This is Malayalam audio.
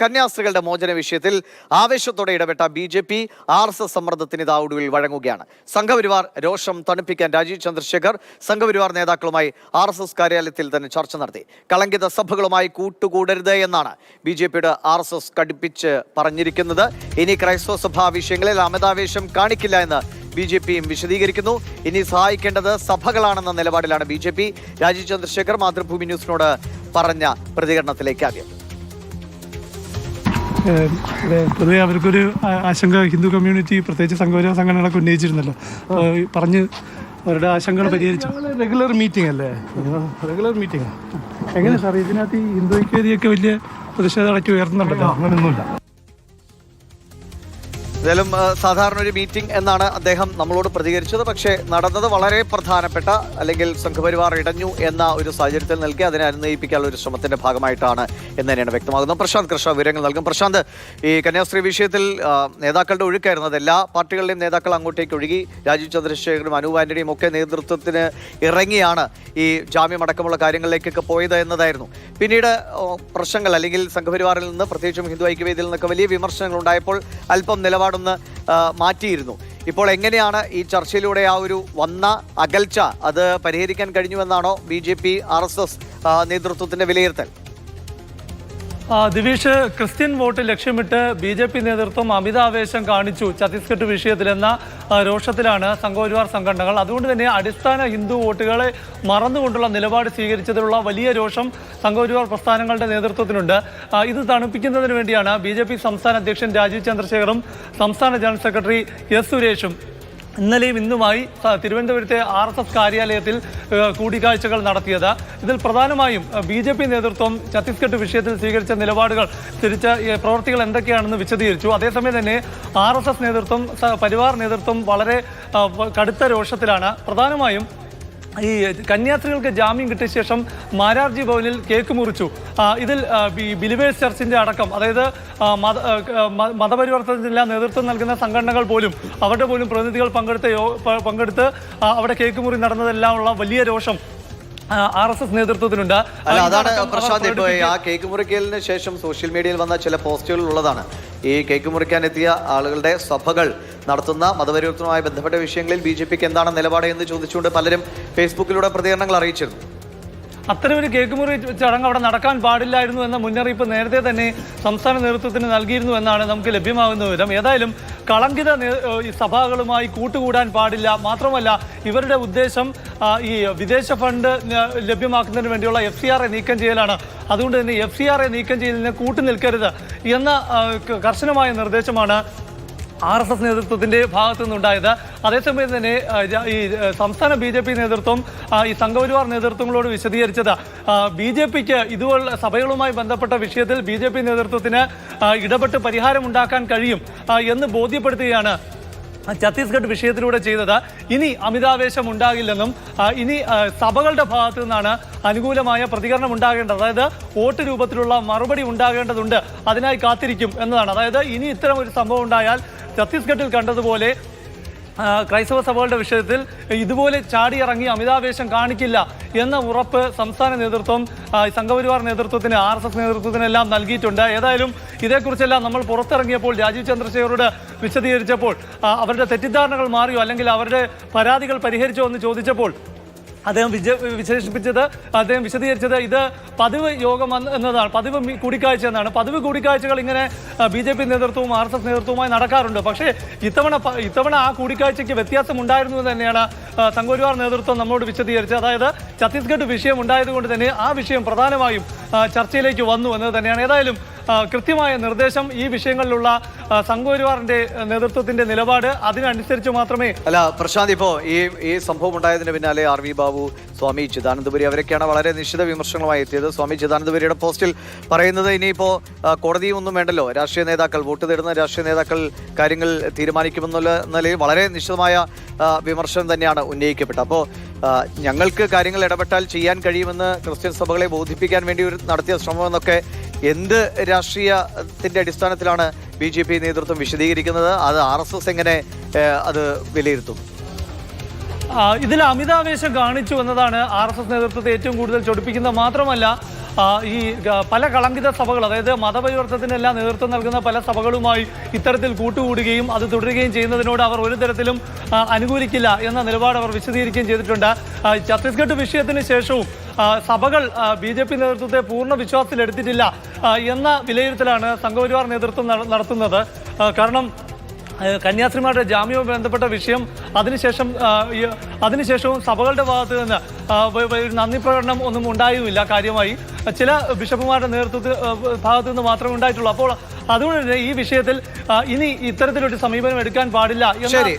കന്യാസ്ത്രീകളുടെ മോചന വിഷയത്തിൽ ആവേശത്തോടെ ഇടപെട്ട B J P R S S സമ്മർദ്ദത്തിന് ഇതാ ഒടുവിൽ വഴങ്ങുകയാണ്. സംഘപരിവാർ രോഷം തണുപ്പിക്കാൻ രാജീവ് ചന്ദ്രശേഖർ സംഘപരിവാർ നേതാക്കളുമായി ആർ എസ് എസ് കാര്യാലയത്തിൽ തന്നെ ചർച്ച നടത്തി. കളങ്കിത സഭകളുമായി കൂട്ടുകൂടരുത് എന്നാണ് ബി ജെ പിയുടെ ആർ എസ് എസ് കടുപ്പിച്ച് പറഞ്ഞിരിക്കുന്നത്. ഇനി ക്രൈസ്തവ സഭാ വിഷയങ്ങളിൽ അമിതാവേശം കാണിക്കില്ല എന്ന് ബി ജെ പിയും വിശദീകരിക്കുന്നു. ഇനി സഹായിക്കേണ്ടത് സഭകളാണെന്ന നിലപാടിലാണ് B J P. Rajeev Chandrasekhar Mathrubhumi ന്യൂസിനോട് പറഞ്ഞ പ്രതികരണത്തിലേക്ക് ആദ്യം. പൊതുവെ അവർക്കൊരു ആശങ്ക ഹിന്ദു കമ്മ്യൂണിറ്റി പ്രത്യേകിച്ച് സംഘപരിവ സംഘടനകളൊക്കെ ഉന്നയിച്ചിരുന്നല്ലോ. പറഞ്ഞ് അവരുടെ ആശങ്കകൾ പരിഹരിച്ചു? റെഗുലർ മീറ്റിംഗ് അല്ലേ? റെഗുലർ മീറ്റിംഗ് എങ്ങനെ സാർ ഇതിനകത്ത് ഈ ഹിന്ദു ഐക്യതയൊക്കെ വലിയ പ്രതിഷേധം അടക്കി ഉയർത്തുന്നുണ്ടല്ലോ. അങ്ങനെയൊന്നുമില്ല എന്തായാലും ആ, സാധാരണ ഒരു മീറ്റിംഗ് എന്നാണ് അദ്ദേഹം നമ്മളോട് പ്രതികരിച്ചത്. പക്ഷേ നടന്നത് വളരെ പ്രധാനപ്പെട്ട അല്ലെങ്കിൽ സംഘപരിവാർ ഇടഞ്ഞു എന്ന ഒരു സാഹചര്യത്തിൽ നൽകി അതിനെ അനുനയിപ്പിക്കാനുള്ള ഒരു ശ്രമത്തിന്റെ ഭാഗമായിട്ടാണ് എന്ന് തന്നെയാണ് വ്യക്തമാകുന്നത്. പ്രശാന്ത് കൃഷ്ണ വിവരങ്ങൾ നൽകും. പ്രശാന്ത് ഈ കന്യാസ്ത്രീ വിഷയത്തിൽ നേതാക്കളുടെ ഒഴുക്കായിരുന്നു അത് എല്ലാ പാർട്ടികളുടെയും നേതാക്കൾ അങ്ങോട്ടേക്ക് ഒഴുകി രാജീവ് ചന്ദ്രശേഖരനും അനൂപ് ആന്റണിയും ഒക്കെ നേതൃത്വത്തിന് ഇറങ്ങിയാണ് ഈ ജാമ്യം അടക്കമുള്ള കാര്യങ്ങളിലേക്കൊക്കെ പോയത് എന്നതായിരുന്നു. പിന്നീട് പ്രശ്നങ്ങൾ അല്ലെങ്കിൽ സംഘപരിവാറിൽ നിന്ന് പ്രത്യേകിച്ചും ഹിന്ദു ഐക്യവേദിയിൽ നിന്നൊക്കെ വലിയ വിമർശനങ്ങൾ ഉണ്ടായപ്പോൾ അല്പം നിലപാടൊന്ന് ആ, മാറ്റിയിരുന്നു. ഇപ്പോൾ എങ്ങനെയാണ് ഈ ചർച്ചയിലൂടെ ആ ഒരു വന്ന അകൽച്ച അത് പരിഹരിക്കാൻ കഴിഞ്ഞുവെന്നാണോ B J P R S S നേതൃത്വത്തിന്റെ വിലയിരുത്തൽ? ദിവിഷ് ക്രിസ്ത്യൻ വോട്ട് ലക്ഷ്യമിട്ട് ബി ജെ പി നേതൃത്വം അമിതാവേശം കാണിച്ചു ഛത്തീസ്ഗഡ് വിഷയത്തിലെന്ന രോഷത്തിലാണ് സംഘപരിവാർ സംഘടനകൾ. അതുകൊണ്ട് തന്നെ അടിസ്ഥാന ഹിന്ദു വോട്ടുകളെ മറന്നുകൊണ്ടുള്ള നിലപാട് സ്വീകരിച്ചതിലുള്ള വലിയ രോഷം സംഘപരിവാർ പ്രസ്ഥാനങ്ങളുടെ നേതൃത്വത്തിനുണ്ട്. ഇത് തണുപ്പിക്കുന്നതിന് വേണ്ടിയാണ് ബി സംസ്ഥാന അധ്യക്ഷൻ രാജീവ് ചന്ദ്രശേഖറും സംസ്ഥാന ജനറൽ സെക്രട്ടറി എസ് സുരേഷും ഇന്നലെയും ഇന്നുമായി തിരുവനന്തപുരത്തെ ആർ എസ് എസ് കാര്യാലയത്തിൽ കൂടിക്കാഴ്ചകൾ നടത്തിയത്. ഇതിൽ പ്രധാനമായും ബി ജെ പി നേതൃത്വം ഛത്തീസ്ഗഡ് വിഷയത്തിൽ സ്വീകരിച്ച നിലപാടുകൾ തിരിച്ച പ്രവർത്തികൾ എന്തൊക്കെയാണെന്ന് വിശദീകരിച്ചു. അതേസമയം തന്നെ ആർ നേതൃത്വം പരിവാർ നേതൃത്വം വളരെ കടുത്ത രോഷത്തിലാണ്. പ്രധാനമായും ഈ കന്യാസ്ത്രീകൾക്ക് ജാമ്യം കിട്ടിയ ശേഷം മാരാർജി ഭവനിൽ കേക്ക് മുറിച്ചു. ഇതിൽ ബിലിവേഴ്സ് ചർച്ചിന്റെ അടക്കം അതായത് മത മതപരിവർത്തനത്തിനെല്ലാം നേതൃത്വം നൽകുന്ന സംഘടനകൾ പോലും അവരുടെ പോലും പ്രതിനിധികൾ പങ്കെടുത്ത പങ്കെടുത്ത് അവിടെ കേക്ക് മുറി നടന്നതെല്ലാം ഉള്ള വലിയ രോഷം. ആർ എസ് എസ് നേതൃത്വത്തിനുണ്ട്. അല്ല അതാണ് പ്രശാന്ത് ഇപ്പോൾ ആ കേക്ക് മുറിക്കലിന് ശേഷം സോഷ്യൽ മീഡിയയിൽ വന്ന ചില പോസ്റ്റുകൾ ഉള്ളതാണ് ഈ കേക്ക് മുറിക്കാനെത്തിയ ആളുകളുടെ സഭകൾ നടത്തുന്ന മതപരിവർത്തനവുമായി ബന്ധപ്പെട്ട വിഷയങ്ങളിൽ ബി ജെ പിക്ക് എന്താണ് നിലപാട് എന്ന് ചോദിച്ചുകൊണ്ട് പലരും ഫേസ്ബുക്കിലൂടെ പ്രതികരണങ്ങൾ അറിയിച്ചിരുന്നു. അത്തരം ഒരു കേക്ക് മുറി ചടങ്ങ് അവിടെ നടക്കാൻ പാടില്ലായിരുന്നു എന്ന മുന്നറിയിപ്പ് നേരത്തെ തന്നെ സംസ്ഥാന നേതൃത്വത്തിന് നൽകിയിരുന്നു എന്നാണ് നമുക്ക് ലഭ്യമാകുന്ന വിധം ഏതായാലും കളങ്കിത ഈ സഭകളുമായി കൂട്ടുകൂടാൻ പാടില്ല. മാത്രമല്ല ഇവരുടെ ഉദ്ദേശം ഈ വിദേശ ഫണ്ട് ലഭ്യമാക്കുന്നതിന് വേണ്ടിയുള്ള എഫ് സി ആർ എ നീക്കം ചെയ്യലാണ്. അതുകൊണ്ട് തന്നെ എഫ് സി ആർ എ നീക്കം ചെയ്യലിന് കൂട്ടുനിൽക്കരുത് എന്ന കർശനമായ നിർദ്ദേശമാണ് ആർ എസ് എസ് നേതൃത്വത്തിന്റെ ഭാഗത്തു നിന്നുണ്ടായത്. അതേസമയം തന്നെ ഈ സംസ്ഥാന ബി ജെ പി നേതൃത്വം ഈ സംഘപരിവാർ നേതൃത്വങ്ങളോട് വിശദീകരിച്ചത്. ബി ജെ പിക്ക് ഇതുപോലുള്ള സഭകളുമായി ബന്ധപ്പെട്ട വിഷയത്തിൽ ബി ജെ പി നേതൃത്വത്തിന് ഇടപെട്ട് ഇടപെട്ട് പരിഹാരമുണ്ടാക്കാൻ കഴിയും എന്ന് ബോധ്യപ്പെടുത്തുകയാണ് ഛത്തീസ്ഗഡ് വിഷയത്തിലൂടെ ചെയ്തത്. ഇനി അമിതാവേശം ഉണ്ടാകില്ലെന്നും ഇനി സഭകളുടെ ഭാഗത്തു നിന്നാണ് അനുകൂലമായ പ്രതികരണം ഉണ്ടാകേണ്ടത്. അതായത് വോട്ട് രൂപത്തിലുള്ള മറുപടി ഉണ്ടാകേണ്ടതുണ്ട്. അതിനായി കാത്തിരിക്കും എന്നതാണ്. അതായത് ഇനി ഇത്തരം ഒരു സംഭവം ഉണ്ടായാൽ ഛത്തീസ്ഗഡിൽ കണ്ടതുപോലെ ക്രൈസ്തവ സഭകളുടെ വിഷയത്തിൽ ഇതുപോലെ ചാടിയിറങ്ങി അമിതാവേശം കാണിക്കില്ല എന്ന ഉറപ്പ് സംസ്ഥാന നേതൃത്വം സംഘപരിവാർ നേതൃത്വത്തിന് ആർ എസ് എസ് നേതൃത്വത്തിനെല്ലാം നൽകിയിട്ടുണ്ട്. ഏതായാലും ഇതേക്കുറിച്ചെല്ലാം നമ്മൾ പുറത്തിറങ്ങിയപ്പോൾ രാജീവ് ചന്ദ്രശേഖരോട് വിശദീകരിച്ചപ്പോൾ അവരുടെ തെറ്റിദ്ധാരണകൾ മാറിയോ അല്ലെങ്കിൽ അവരുടെ പരാതികൾ പരിഹരിച്ചോ എന്ന് ചോദിച്ചപ്പോൾ അദ്ദേഹം വിജ വിശേഷിപ്പിച്ചത് അദ്ദേഹം വിശദീകരിച്ചത് ഇത് പതിവ് യോഗം എന്ന് എന്നതാണ്. പതിവ് കൂടിക്കാഴ്ച എന്നാണ്. പതിവ് കൂടിക്കാഴ്ചകൾ ഇങ്ങനെ ബി ജെ പി നേതൃത്വവും ആർ എസ് എസ് നേതൃത്വവുമായി നടക്കാറുണ്ട്. പക്ഷേ ഇത്തവണ ഇത്തവണ ആ കൂടിക്കാഴ്ചയ്ക്ക് വ്യത്യാസം ഉണ്ടായിരുന്നു എന്ന് തന്നെയാണ് സംഘപരിവാർ നേതൃത്വം നമ്മോട് വിശദീകരിച്ചത്. അതായത് ഛത്തീസ്ഗഡ് വിഷയം ഉണ്ടായതുകൊണ്ട് തന്നെ ആ വിഷയം പ്രധാനമായും ചർച്ചയിലേക്ക് വന്നു എന്നത് തന്നെയാണ്. ഏതായാലും കൃത്യമായ നിർദ്ദേശം ഈ വിഷയങ്ങളിലുള്ള സംഘപരിവാറിന്റെ നേതൃത്വത്തിന്റെ നിലപാട് അതിനനുസരിച്ച് മാത്രമേ അല്ല പ്രശാന്ത് ഇപ്പോ ഈ ഈ സംഭവം ഉണ്ടായതിന് പിന്നാലെ ആർ വി ബാബു സ്വാമി ചിദാനന്ദപുരി അവരൊക്കെയാണ് വളരെ നിശ്ചിത വിമർശനങ്ങളുമായി എത്തിയത്. സ്വാമി ചിദാനന്ദപുരിയുടെ പോസ്റ്റിൽ പറയുന്നത് ഇനിയിപ്പോ കോടതിയും ഒന്നും വേണ്ടല്ലോ. രാഷ്ട്രീയ നേതാക്കൾ വോട്ട് തേടുന്ന രാഷ്ട്രീയ നേതാക്കൾ കാര്യങ്ങൾ തീരുമാനിക്കുമെന്നുള്ള നിലയിൽ വളരെ നിശ്ചിതമായ വിമർശനം തന്നെയാണ് ഉന്നയിക്കപ്പെട്ടത്. അപ്പോൾ ഞങ്ങൾക്ക് കാര്യങ്ങൾ ഇടപെട്ടാൽ ചെയ്യാൻ കഴിയുമെന്ന് ക്രിസ്ത്യൻ സഭകളെ ബോധിപ്പിക്കാൻ വേണ്ടി ഒരു നടത്തിയ ശ്രമം എന്നൊക്കെ എന്ത് രാഷ്ട്രീയത്തിന്റെ അടിസ്ഥാനത്തിലാണ് ബി ജെ പി നേതൃത്വം വിശദീകരിക്കുന്നത്? അത് ആർ എസ് എസ് എങ്ങനെ അത് വിലയിരുത്തും? ഇതിൽ അമിതാവേശം കാണിച്ചു എന്നതാണ് ആർ എസ് എസ് നേതൃത്വത്തെ ഏറ്റവും കൂടുതൽ ചൊടിപ്പിക്കുന്നത് മാത്രമല്ല ഈ പല കളങ്കിത സഭകൾ അതായത് മതപരിവർത്തനത്തിനെല്ലാം നേതൃത്വം നൽകുന്ന പല സഭകളുമായി ഇത്തരത്തിൽ കൂട്ടുകൂടുകയും അത് തുടരുകയും ചെയ്യുന്നതിനോട് അവർ ഒരു തരത്തിലും അനുകൂലിക്കില്ല എന്ന നിലപാട് അവർ വിശദീകരിക്കുകയും ചെയ്തിട്ടുണ്ട്. ഛത്തീസ്ഗഡ് വിഷയത്തിന് ശേഷവും സഭകൾ ബി ജെ പി നേതൃത്വത്തെ പൂർണ വിശ്വാസത്തിലെടുത്തിട്ടില്ല എന്ന വിലയിരുത്തലാണ് സംഘപരിവാർ നേതൃത്വം നടത്തുന്നത്. കാരണം കന്യാസ്ത്രീമാരുടെ ജാമ്യവുമായി ബന്ധപ്പെട്ട വിഷയം അതിനുശേഷം അതിനുശേഷവും സഭകളുടെ ഭാഗത്ത് നിന്ന് നന്ദി പ്രകടനം ഒന്നും ഉണ്ടായുമില്ല കാര്യമായി. ചില ബിഷപ്പുമാരുടെ നേതൃത്വത്തിൽ ഭാഗത്തു നിന്ന് മാത്രമേ ഉണ്ടായിട്ടുള്ളൂ. അപ്പോൾ അതുകൊണ്ട് തന്നെ ഈ വിഷയത്തിൽ ഇനി ഇത്തരത്തിലൊരു സമീപനം എടുക്കാൻ പാടില്ല ശരി